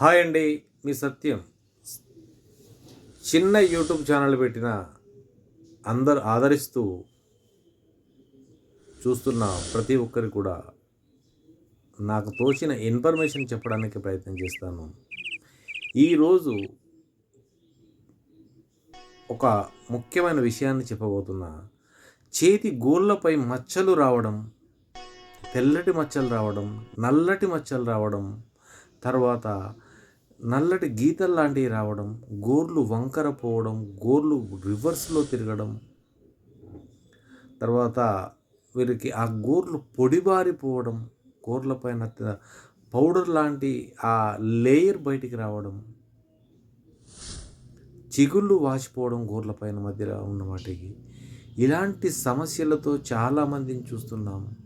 Hi అండి మీ సత్యం. చిన్న YouTube channel పెట్టిన అందరు ఆదరిస్తూ చూస్తున్న ప్రతి ఒక్కరికి కూడా నాకు తోచిన ఇన్ఫర్మేషన్ చెప్పడానికి ప్రయత్నం చేస్తాను. ఈరోజు ఒక ముఖ్యమైన విషయాన్ని చెప్పబోతున్నా. చేతి గోళ్ళపై మచ్చలు రావడం తెల్లటి మచ్చలు రావడం నల్లటి మచ్చలు రావడం తర్వాత నల్లటి గీతలు లాంటివి రావడం గోర్లు వంకర పోవడం గోర్లు రివర్స్లో తిరగడం. తర్వాత వీరికి ఆ గోర్లు పొడిబారిపోవడం గోర్ల పైన పౌడర్ లాంటి ఆ లేయర్ బయటికి రావడం. చిగుళ్ళు వాచిపోవడం గోర్ల పైన ఉన్న వాటికి ఇలాంటి సమస్యలతో చాలామందిని చూస్తున్నాము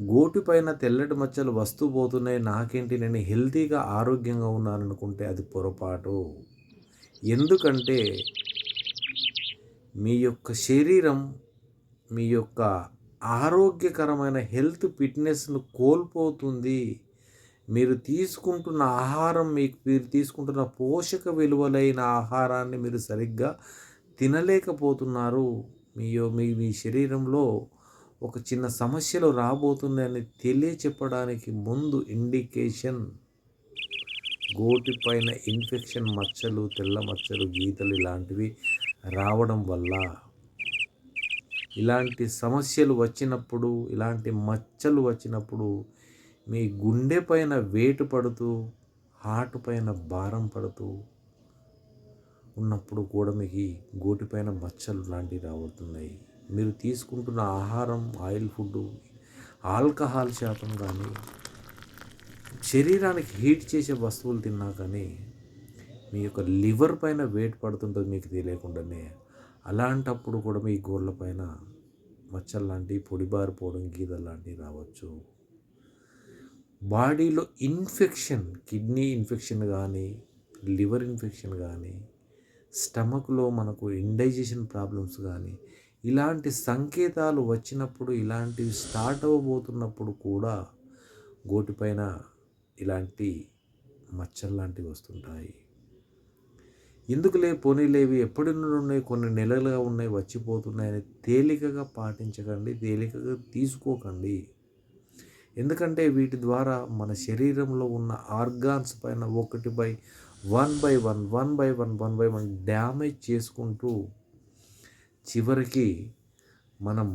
గోటి పైన తెల్లటి మచ్చలు వస్తూ పోతున్నాయి. నాకేంటి నేను హెల్తీగా ఆరోగ్యంగా ఉన్నాను అనుకుంటే అది పొరపాటు. ఎందుకంటే మీ యొక్క శరీరం మీ యొక్క ఆరోగ్యకరమైన హెల్త్ ఫిట్నెస్ను కోల్పోతుంది. మీరు తీసుకుంటున్న ఆహారం మీకు మీరు తీసుకుంటున్న పోషక విలువలైన ఆహారాన్ని మీరు సరిగ్గా తినలేకపోతున్నారు. మీ మీ మీ శరీరంలో ఒక చిన్న సమస్యలు రాబోతుందని తెలియచెప్పడానికి ముందు ఇండికేషన్. గోటిపైన ఇన్ఫెక్షన్ మచ్చలు తెల్ల మచ్చలు గీతలు ఇలాంటివి రావడం వల్ల ఇలాంటి సమస్యలు వచ్చినప్పుడు ఇలాంటి మచ్చలు వచ్చినప్పుడు మీ గుండె పైన వేటు పడుతూ హార్ట్ పైన భారం పడుతూ ఉన్నప్పుడు కూడా మీకు గోటిపైన మచ్చలు లాంటివి రాబోతున్నాయి. మీరు తీసుకుంటున్న ఆహారం ఆయిల్ ఫుడ్ ఆల్కహాల్ శాతం కానీ శరీరానికి హీట్ చేసే వస్తువులు తిన్నా కానీ మీ యొక్క లివర్ పైన వెయిట్ పడుతుంటుంది మీకు తెలియకుండానే. అలాంటప్పుడు కూడా మీ గోళ్ళ పైన మచ్చలు లాంటివి పొడిబారిపోవడం గీతలు లాంటివి రావచ్చు. బాడీలో ఇన్ఫెక్షన్ కిడ్నీ ఇన్ఫెక్షన్ కానీ లివర్ ఇన్ఫెక్షన్ కానీ స్టమక్లో మనకు ఇండైజెషన్ ప్రాబ్లమ్స్ కానీ ఇలాంటి సంకేతాలు వచ్చినప్పుడు ఇలాంటివి స్టార్ట్ అవ్వబోతున్నప్పుడు కూడా గోటిపైన ఇలాంటి మచ్చలు లాంటివి వస్తుంటాయి. ఎందుకులే పోనీలేవి ఎప్పటి నుండి ఉన్నాయి కొన్ని నెలలుగా ఉన్నాయి వచ్చిపోతున్నాయని తేలికగా పాటించకండి తేలికగా తీసుకోకండి. ఎందుకంటే వీటి ద్వారా మన శరీరంలో ఉన్న ఆర్గాన్స్ పైన ఒకటి by one by one one by one one by one damage చేసుకుంటూ చివరికి మనం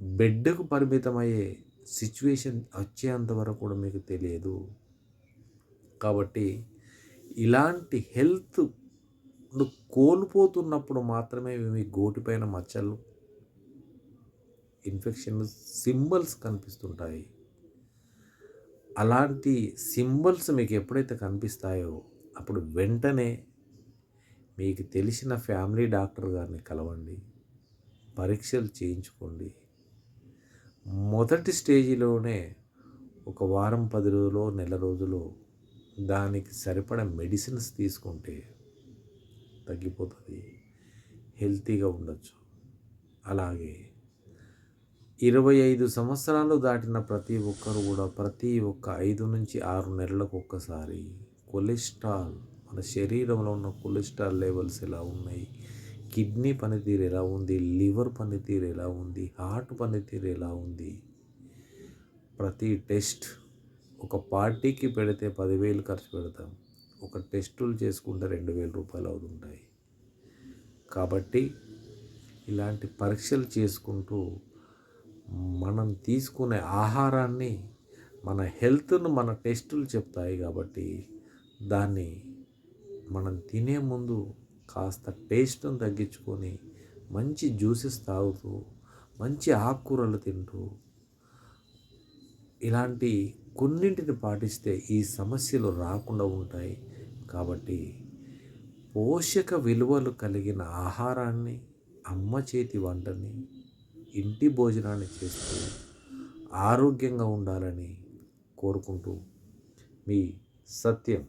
బెడ్కు పరిమితమయ్యే సిచ్యువేషన్ వచ్చేంత వరకు కూడా మీకు తెలియదు. కాబట్టి ఇలాంటి హెల్త్ కోల్పోతున్నప్పుడు మాత్రమే మీ గోటిపైన మచ్చలు ఇన్ఫెక్షన్ సింబల్స్ కనిపిస్తుంటాయి. అలాంటి సింబల్స్ మీకు ఎప్పుడైతే కనిపిస్తాయో అప్పుడు వెంటనే మీకు తెలిసిన ఫ్యామిలీ డాక్టర్ గారిని కలవండి. పరీక్షలు చేయించుకోండి. మొదటి స్టేజిలోనే ఒక వారం పది రోజులు నెల రోజులు దానికి సరిపడ మెడిసిన్స్ తీసుకుంటే తగ్గిపోతుంది. హెల్తీగా ఉండొచ్చు. అలాగే ఇరవై ఐదు సంవత్సరాలు దాటిన ప్రతి ఒక్కరు కూడా ప్రతి ఒక్క ఐదు నుంచి ఆరు నెలలకు ఒక్కసారి కొలెస్ట్రాల్ మన శరీరంలో ఉన్న కొలెస్ట్రాల్ లెవెల్స్ ఎలా ఉన్నాయి? కిడ్నీ పనితీరు ఎలా ఉంది? లివర్ పనితీరు ఎలా ఉంది? హార్ట్ పనితీరు ఎలా ఉంది? ప్రతి టెస్ట్ ఒక పార్టీకి పెడితే పదివేలు ఖర్చు పెడతాం. ఒక టెస్టులు చేసుకుంటే రెండు వేల రూపాయలు అవుతుంటాయి. కాబట్టి ఇలాంటి పరీక్షలు చేసుకుంటూ మనం తీసుకునే ఆహారాన్ని మన హెల్త్ను మన టెస్టులు చెప్తాయి కాబట్టి దాన్ని మనం తినే ముందు కాస్త టేస్ట్ను తగ్గించుకొని మంచి జ్యూసెస్ తాగుతూ మంచి ఆకుకూరలు తింటూ ఇలాంటి కొన్నింటిని పాటిస్తే ఈ సమస్యలు రాకుండా ఉంటాయి. కాబట్టి పోషక విలువలు కలిగిన ఆహారాన్ని అమ్మ చేతి వంటని ఇంటి భోజనాన్ని చేస్తూ ఆరోగ్యంగా ఉండాలని కోరుకుంటూ మీ సత్యం.